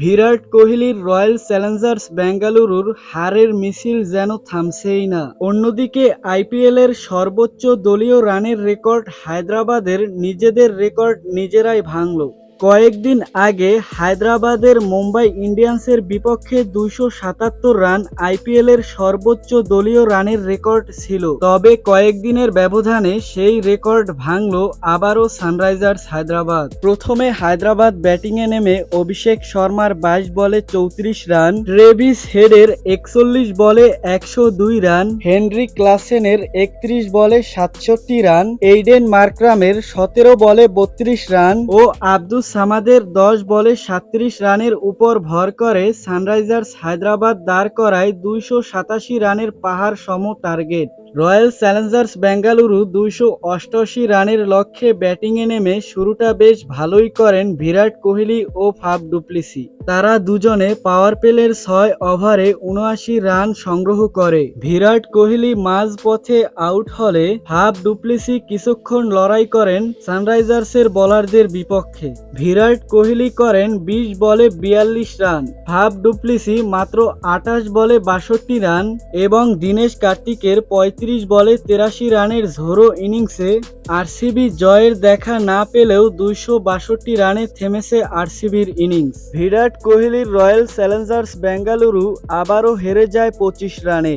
বিরাট কোহলির royal Challengers বেঙ্গালুরুর হারের মিছিল যেন থামছেই না। অন্যদিকে আইপিএলের সর্বোচ্চ দলীয় রানের রেকর্ড হায়দ্রাবাদের নিজেদের রেকর্ড নিজেরাই ভাঙল। কয়েকদিন আগে হায়দ্রাবাদের মুম্বাই ইন্ডিয়ান্সের বিপক্ষে দুইশো সাতাত্তর রান আইপিএলের সর্বোচ্চ দলীয় রানের রেকর্ড ছিল। তবে কয়েকদিনের ব্যবধানে সেই রেকর্ড ভাঙল আবারও সানরাইজার্স হায়দ্রাবাদ। প্রথমে হায়দ্রাবাদ ব্যাটিংয়ে নেমে অভিষেক শর্মার বাইশ বলে চৌত্রিশ রান, ট্রেভিস হেডের একচল্লিশ বলে একশো দুই রান, হেনরি ক্লাসেনের একত্রিশ বলে সাতষট্টি রান, এইডেন মার্ক্রামের সতেরো বলে বত্রিশ রান ও আব্দুস সামাদের দশ বলে সাতত্রিশ রানের উপর ভর করে সানরাইজার্স হায়দ্রাবাদ দাঁড় করায় দুইশো সাতাশি রানের পাহাড় সম টার্গেট। রয়্যাল চ্যালেঞ্জার্স বেঙ্গালুরু দুইশো অষ্টআশি রানের লক্ষ্যে ব্যাটিংয়ে নেমে শুরুটা বেশ ভালোই করেন বিরাট কোহলি ও ফাফ ডুপ্লিসি। তারা দুজনে পাওয়ার প্লের ছয় ওভারে উনআশি রান সংগ্রহ করে। বিরাট কোহলি মাঝপথে আউট হলে হাফ ডুপ্লিসি কিছুক্ষণ লড়াই করেন সানরাইজার্সের বোলারদের বিপক্ষে। বিরাট কোহলি করেন বিশ বলে বিয়াল্লিশ রান, ভাব ডুপ্লিসি মাত্র আটাশ বলে বাষট্টি রান এবং দীনেশ কার্তিকের পঁয়ত্রিশ বলে তেরাশি রানের ঝোড়ো ইনিংসে আরসিবি জয়ের দেখা না পেলেও দুইশো বাষট্টি রানে থেমেছে আরসিবির ইনিংস। ভিরাট কোহলির রয়্যাল চ্যালেঞ্জার্স বেঙ্গালুরু আবারও হেরে যায় পঁচিশ রানে।